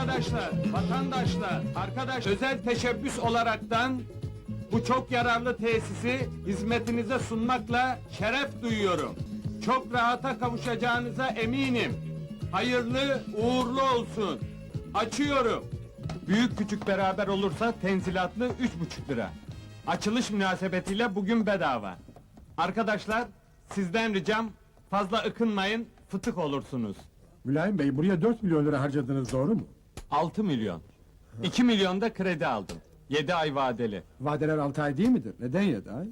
Arkadaşlar, vatandaşlar, arkadaş özel teşebbüs olaraktan bu çok yararlı tesisi hizmetinize sunmakla şeref duyuyorum. Çok rahata kavuşacağınıza eminim. Hayırlı, uğurlu olsun. Açıyorum. Büyük küçük beraber olursa tenzilatlı üç buçuk lira. Açılış münasebetiyle bugün bedava. Arkadaşlar, sizden ricam fazla ıkınmayın, fıtık olursunuz. Mülayim Bey buraya 4 milyon lira harcadınız doğru mu? 6 milyon. 2 milyon da kredi aldım. 7 ay vadeli. Vadeler 6 ay değil midir? Neden 7 ay?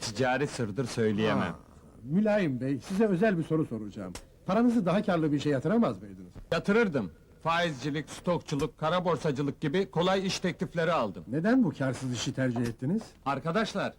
Ticari sırdır söyleyemem. Ha, Mülayim Bey size özel bir soru soracağım. Paranızı daha karlı bir şey yatıramaz mıydınız? Yatırırdım. Faizcilik, stokçuluk, kara borsacılık gibi kolay iş teklifleri aldım. Neden bu karsız işi tercih ettiniz? Arkadaşlar,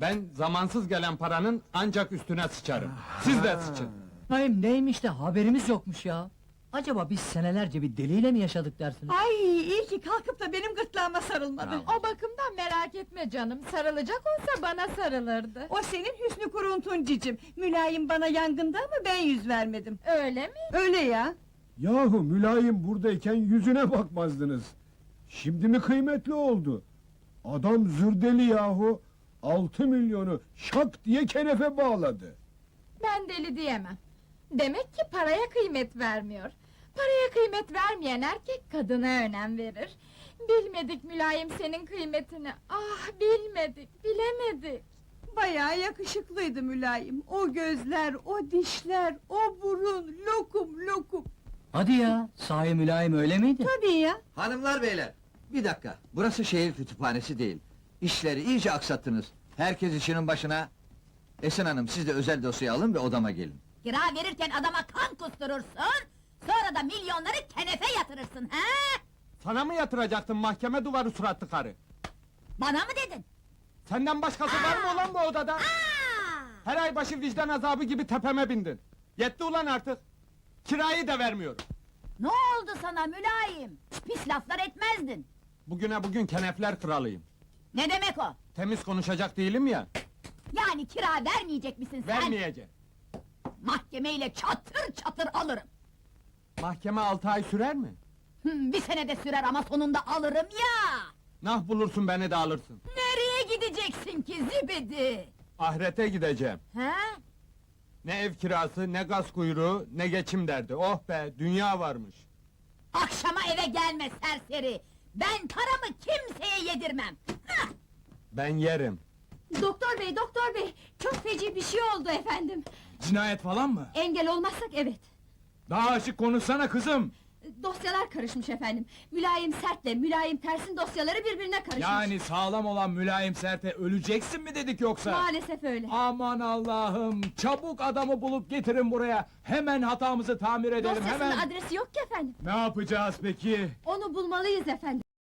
ben zamansız gelen paranın ancak üstüne sıçarım. Siz de sıçın. Hayır neymiş de haberimiz yokmuş ya. Acaba biz senelerce bir deliyle mi yaşadık dersiniz? Ay iyi ki kalkıp da benim gırtlağıma sarılmadı. O bakımdan merak etme canım. Sarılacak olsa bana sarılırdı. O senin hüsnü kuruntun cicim. Mülayim bana yangında ama ben yüz vermedim. Öyle mi? Öyle ya. Yahu mülayim buradayken yüzüne bakmazdınız. Şimdi mi kıymetli oldu? Adam zırdeli yahu. 6 milyonu şak diye kenefe bağladı. Ben deli diyemem. Demek ki paraya kıymet vermiyor. Paraya kıymet vermeyen erkek kadına önem verir. Bilmedik mülayim senin kıymetini. Ah bilmedik, bilemedik. Bayağı yakışıklıydı mülayim. O gözler, o dişler, o burun, lokum lokum. Hadi ya, sahi mülayim öyle miydi? Tabii ya. Hanımlar beyler, bir dakika. Burası şehir kütüphanesi değil. İşleri iyice aksattınız. Herkes işinin başına. Esin Hanım, siz de özel dosya alın ve odama gelin. Kira verirken adama kan kusturursun, milyonları kenefe yatırırsın, he? Sana mı yatıracaktın mahkeme duvarı suratlı karı? Bana mı dedin? Senden başkası var mı ulan bu odada? Her ay başı vicdan azabı gibi tepeme bindin. Yetti ulan artık. Kirayı da vermiyorum. Ne oldu sana mülayim? Pis laflar etmezdin. Bugüne bugün kenefler kralıyım. Ne demek o? Temiz konuşacak değilim ya. Yani kira vermeyecek misin sen? Vermeyeceğim. Mahkemeyle çatır çatır alırım. Mahkeme altı ay sürer mi? Hmm, bir senede sürer ama sonunda alırım ya! Nah bulursun beni de alırsın. Nereye gideceksin ki zibidi? Ahirete gideceğim. He? Ne ev kirası, ne gaz kuyruğu, ne geçim derdi. Oh be, dünya varmış. Akşama eve gelme serseri! Ben paramı kimseye yedirmem! Hah! Ben yerim. Doktor bey, doktor bey. Çok feci bir şey oldu efendim. Cinayet falan mı? Engel olmazsak evet. Daha açık konuşsana kızım! Dosyalar karışmış efendim. Mülayim sertle, mülayim tersin dosyaları birbirine karışmış. Yani sağlam olan mülayim serte öleceksin mi dedik yoksa? Maalesef öyle. Aman Allah'ım! Çabuk adamı bulup getirin buraya! Hemen hatamızı tamir edelim, Dosyasının hemen! adresi yok ki efendim. Ne yapacağız peki? Onu bulmalıyız efendim.